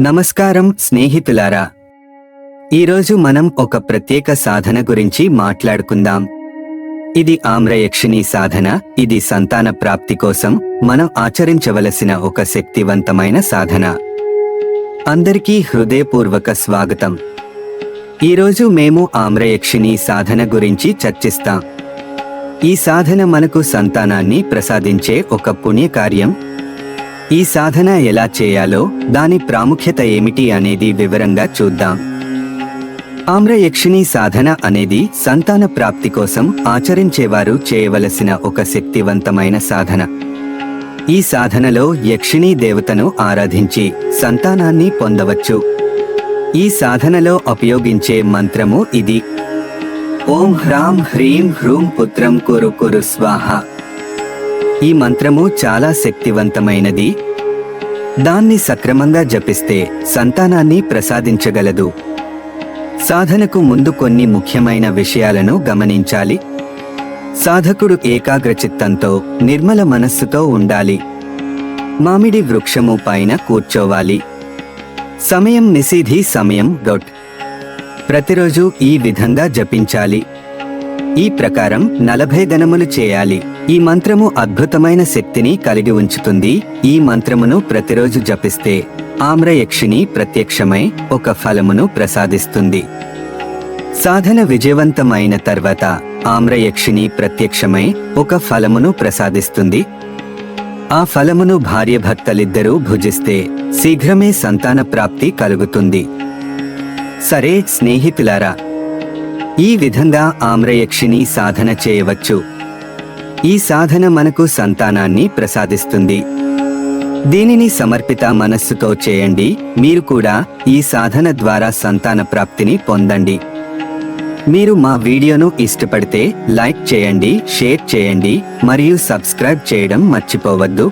నమస్కారం స్నేహితులారా. ఈరోజు మనం ఒక ప్రత్యేక సాధన గురించి మాట్లాడుకుందాం. ఇది ఆమ్రయక్షిణి సాధన ఇది సంతాన ప్రాప్తి కోసం మనం ఆచరించవలసిన ఒక శక్తివంతమైన సాధన. అందరికీ హృదయపూర్వక స్వాగతం. ఈరోజు మేము ఆమ్రయక్షిణి సాధన గురించి చర్చిస్తాం. ఈ సాధన మనకు సంతానాన్ని ప్రసాదించే ఒక పుణ్యకార్యం ఈ సాధన ఎలా చేయాలో దాని ప్రాముఖ్యత ఏమిటి అనేది వివరంగా చూద్దాం. ఆమ్రయక్షిణి సాధన అనేది సంతాన ప్రాప్తి కోసం ఆచరించేవారు చేయవలసిన ఒక శక్తివంతమైన సాధన. ఈ సాధనలో యక్షిణీ దేవతను ఆరాధించి సంతానాన్ని పొందవచ్చు. ఈ సాధనలో ఉపయోగించే మంత్రము ఇది. ఓం హ్రాం హ్రీం హ్రూం పుత్రం కురు కురు స్వాహ. ఈ మంత్రము చాలా శక్తివంతమైనది. దాన్ని సక్రమంగా జపిస్తే సంతానాన్ని ప్రసాదించగలదు. సాధనకు ముందు కొన్ని ముఖ్యమైన విషయాలను గమనించాలి. సాధకుడు ఏకాగ్రచిత్తంతో నిర్మల మనస్సుతో ఉండాలి. మామిడి వృక్షము పైన కూర్చోవాలి. సమయం నిషిధి సమయం డొట్. ప్రతిరోజు ఈ విధంగా జపించాలి. ఈ ప్రకారం నలభై గణములు చేయాలి. ఈ మంత్రము అద్భుతమైన శక్తిని కలిగి ఉంచుతుంది. ఈ మంత్రమును ప్రతిరోజు జపిస్తే ఆమ్రయక్షిణి ప్రత్యక్షమై ఒక ఫలమును ప్రసాదిస్తుంది. సాధన విజయవంతమైన తర్వాత ఆమ్రయక్షిణి ప్రత్యక్షమై ఒక ఫలమును ప్రసాదిస్తుంది. ఆ ఫలమును భార్య భర్తలిద్దరూ భుజిస్తే శీఘ్రమే సంతాన ప్రాప్తి కలుగుతుంది. సరే స్నేహితులారా ఈ విధంగా ఆమ్రయక్షిని సాధన చేయవచ్చు. ఈ సాధన మనకు సంతానాన్ని ప్రసాదిస్తుంది. దీనిని సమర్పిత మనస్సుతో చేయండి. మీరు కూడా ఈ సాధన ద్వారా సంతాన ప్రాప్తిని పొందండి. మీరు మా వీడియోను ఇష్టపడితే లైక్ చేయండి షేర్ చేయండి మరియు సబ్స్క్రైబ్ చేయడం మర్చిపోవద్దు.